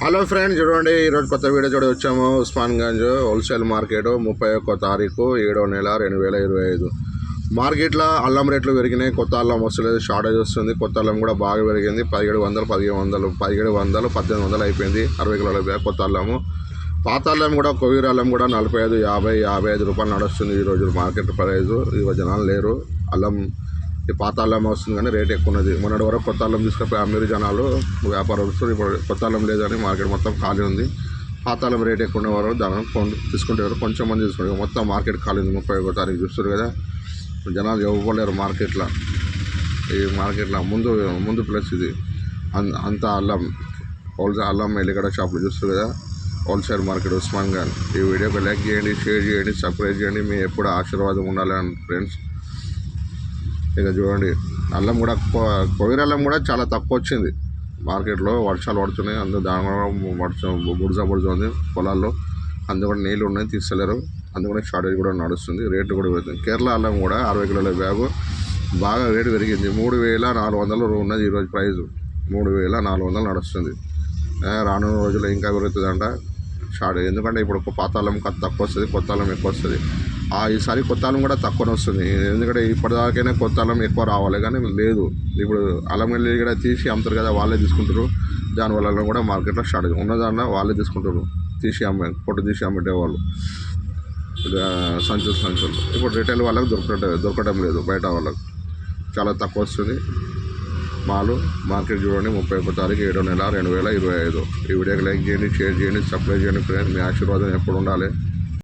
Hello friends చూడండి ఈరోజు కొత్త వీడియో చూడ వచ్చాము. ఉస్మాన్గంజ్ హోల్సేల్ మార్కెట్ ముప్పై ఒక్క తారీఖు ఏడో నెల రెండు వేల ఇరవై ఐదు. మార్కెట్లో అల్లం రేట్లు పెరిగినాయి కొత్త అల్లం వస్తలేదు షార్టేజ్ వస్తుంది. కొత్త అల్లం కూడా బాగా పెరిగింది. పదిహేడు వందలు పదిహేను వందలు పదిహేడు వందలు పద్దెనిమిది వందలు అయిపోయింది. అరవై కిలోల బ్యాగ్ కొత్త అల్లము. పాత అల్లం కూడా కొవ్వీర అల్లం కూడా నలభై ఐదు యాభై యాభై ఐదు రూపాయలు నడుస్తుంది ఈ రోజు మార్కెట్ ప్రైజు. ఈ జనాలు లేరు. అల్లం పాత అల్లం వస్తుంది కానీ రేట్ ఎక్కువ ఉన్నది మొన్నటి వరకు కొత్త అల్లం తీసుకుపోయి అమ్మిరు జనాలు వ్యాపారస్తులు ఇప్పుడు కొత్త అల్లం లేదని మార్కెట్ మొత్తం ఖాళీ ఉంది. పాత అల్లం రేట్ ఎక్కువ ఉన్న వారు దాని కొన్- తీసుకుంటారు. కొంచెం మంది తీసుకుంటారు. మొత్తం మార్కెట్ ఖాళీ ఉంది. ముప్పై ఒకటో తారీఖు చూస్తారు కదా. జనాలు ఇవ్వలేరు మార్కెట్లో. ఈ మార్కెట్లో ముందు ముందు ప్లస్ ఇది. అంత అల్లం హోల్సేల్ అల్లం ఎల్లిగడ్డ షాపులు చూస్తారు కదా. హోల్సేల్ మార్కెట్ ఉస్మాన్ ఖాన్ ఈ వీడియోకి లైక్ చేయండి షేర్ చేయండి సబ్స్క్రైబ్ చేయండి. మీ ఎప్పుడు ఆశీర్వాదం ఉండాలని ఫ్రెండ్స్. ఇక చూడండి అల్లం కూడా కొ- కొయ్యర అల్లం కూడా చాలా తక్కువ వచ్చింది. మార్కెట్లో వర్షాలు పడుతున్నాయి అందులో దాని కూడా వర్షం బుడిస బుడజ ఉంది పొలాల్లో. అందులో కూడా నీళ్ళు ఉన్నాయి తీస్తలేరు. అందుకనే షార్టేజ్ కూడా నడుస్తుంది రేట్లు కూడా పెరుగుతుంది కేరళ అల్లం కూడా అరవై కిలోల బ్యాగు బాగా రేటు పెరిగింది. మూడు వేల నాలుగు వందలు ఉన్నది ఈరోజు ప్రైజు. మూడు వేల నాలుగు వందలు నడుస్తుంది. రానున్న రోజుల్లో ఇంకా పెరుగుతుందంట. షార్ట్. ఎందుకంటే ఇప్పుడు ఒక పాత అల్లం కాస్త తక్కువ వస్తుంది కొత్త అల్లం ఎక్కువ వస్తుంది ఆ ఈసారి కొత్త అల్లం కూడా తక్కువనే వస్తుంది. ఎందుకంటే ఇప్పటిదాకైనా కొత్త అల్లం ఎక్కువ రావాలి. కానీ లేదు. ఇప్పుడు అల్లం వెళ్ళి కూడా తీసి అమ్ముతారు కదా వాళ్ళే తీసుకుంటారు. దానివల్ల కూడా మార్కెట్లో స్టార్ట్ ఉన్నదాన్న వాళ్ళే తీసుకుంటారు. తీసి అమ్మే పొట్టు తీసి అమ్మేటేవాళ్ళు సంచులు సంచులు. ఇప్పుడు రిటైల్ వాళ్ళకి దొరకటం దొరకటం లేదు బయట వాళ్ళకి. చాలా తక్కువ వస్తుంది మాలు మార్కెట్ చూడండి ముప్పై ఒక్క తారీఖు ఏడో నెల రెండు వేల ఇరవై ఐదు. ఈ వీడియోకి లైక్ చేయండి షేర్ చేయండి సబ్స్క్రైబ్ చేయండి ఫ్రెండ్స్. మీ ఆశీర్వాదం ఎప్పుడు ఉండాలి?